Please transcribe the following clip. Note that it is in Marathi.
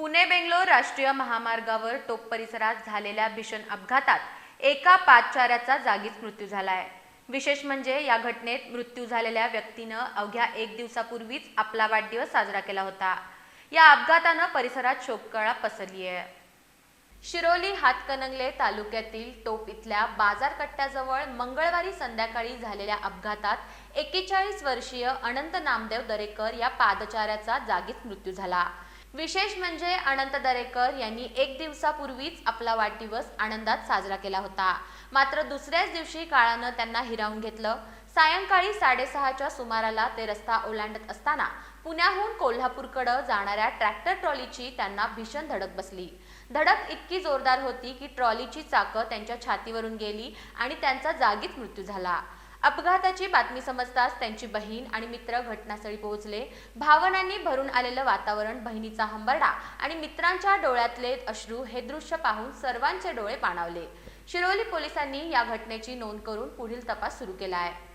पुणे बेंगलोर राष्ट्रीय महामार्गावर टोप परिसरात झालेल्या भीषण अपघातात एका पादचाऱ्याचा जागीच मृत्यू झालाय. विशेष म्हणजे या घटनेत मृत्यू झालेल्या व्यक्तीनं अवघ्या एक दिवसापूर्वीच आपला वाढदिवस साजरा केला होता. या अपघातानं परिसरात शोककळा पसरली आहे शिरोली हातकणंगले तालुक्यातील टोप इथल्या बाजारकट्ट्याजवळ मंगळवारी संध्याकाळी झालेल्या अपघातात एकेचाळीस वर्षीय अनंत नामदेव दरेकर या पादचाऱ्याचा जागीच मृत्यू झाला. विशेष म्हणजे अनंत दरेकर यांनी एक दिवसापूर्वीच आपला वाढदिवस आनंदात साजरा केला होता. मात्र दुसऱ्याच दिवशी काळानं त्यांना हिरावून घेतलं. सायंकाळी साडेसहाच्या सुमाराला ते रस्ता ओलांडत असताना पुण्याहून कोल्हापूरकडं जाणाऱ्या ट्रॅक्टर ट्रॉलीची त्यांना भीषण धडक बसली. धडक इतकी जोरदार होती की ट्रॉलीची चाकं त्यांच्या छातीवरून गेली आणि त्यांचा जागीच मृत्यू झाला. अपघाताची बातमी समजताच त्यांची बहीण आणि मित्र घटनास्थळी पोहोचले. भावनांनी भरून आलेलं वातावरण बहिणीचा हंबरडा आणि मित्रांच्या डोळ्यातले अश्रू हे दृश्य पाहून सर्वांचे डोळे पाणावले. शिरोली पोलिसांनी या घटनेची नोंद करून पुढील तपास सुरू केला आहे.